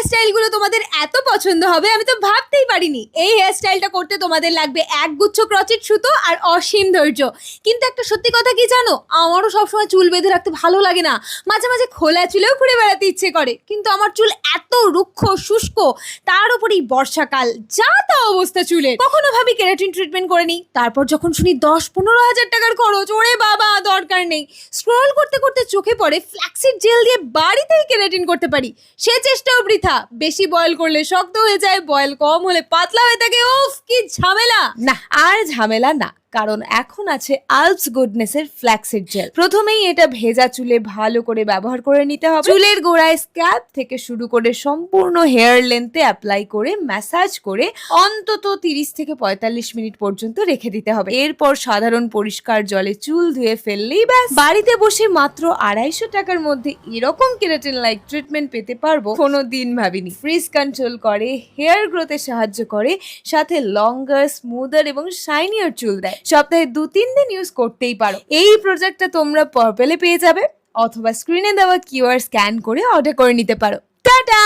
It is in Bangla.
হেয়ার স্টাইলগুলো তোমাদের এত পছন্দ হবে, আমি তো ভাবতেই পারিনি। এই হেয়ার স্টাইলটা করতে তোমাদের লাগবে এক গুচ্ছ ক্রচেট সুতো আর অসীম ধৈর্য। কিন্তু একটা সত্যি কথা কি জানো? আমারও সবসময় চুল বেঁধে রাখতে ভালো লাগে না। মাঝে মাঝে খোলা চুলেও ঘুরে বেড়াতে ইচ্ছে করে। কিন্তু আমার চুল এত রুক্ষ, শুষ্ক, তার উপরেই বর্ষাকাল। যা তা অবস্থা চুলের। কখনো ভাবি কেরাটিন ট্রিটমেন্ট করে নিই। তারপর যখন শুনি দশ পনেরো হাজার টাকার খরচ, ওরে বাবা দরকার নেই। স্ক্রল করতে করতে চোখে পড়ে ফ্ল্যাক্সিড জেল দিয়ে বাড়িতেই কেরাটিন করতে পারি। সে চেষ্টাও বৃথা। বেশি বয়েল করলে শক্ত হয়ে যায় বয়েল কম হলে পাতলা হয়ে থাকে। ওফ কি ঝামেলা! না, আর ঝামেলা না। কারণ এখন আছে আলস গুডনেসের ফ্ল্যাক্সিড জেল প্রথমেই এটা ভেজা চুলে ভালো করে ব্যবহার করে নিতে হবে। চুলের গোড়ায় স্ক্যাল্প থেকে শুরু করে সম্পূর্ণ হেয়ার লেন্থে অ্যাপ্লাই করে ম্যাসাজ করে অন্তত তিরিশ থেকে পঁয়তাল্লিশ মিনিট পর্যন্ত রেখে দিতে হবে। এরপর সাধারণ পরিষ্কার জলে চুল ধুয়ে ফেললেই ব্যাস। বাড়িতে বসে মাত্র আড়াইশো টাকার মধ্যে এরকম কেরাটিন লাইক ট্রিটমেন্ট পেতে পারব কোনো দিন ভাবিনি। ফ্রিজ কন্ট্রোল করে হেয়ার গ্রোথে সাহায্য করে, সাথে লঙ্গার স্মুদার এবং শাইনিয়ার চুল দেয়। সপ্তাহে দু, তিন দিন ইউজ করতেই পারো। এই প্রোডাক্টটা তোমরা পার্পেলে পেয়ে যাবে, অথবা স্ক্রিনে দেওয়া কিউআর স্ক্যান করে অর্ডার করে নিতে পারো। টাটা!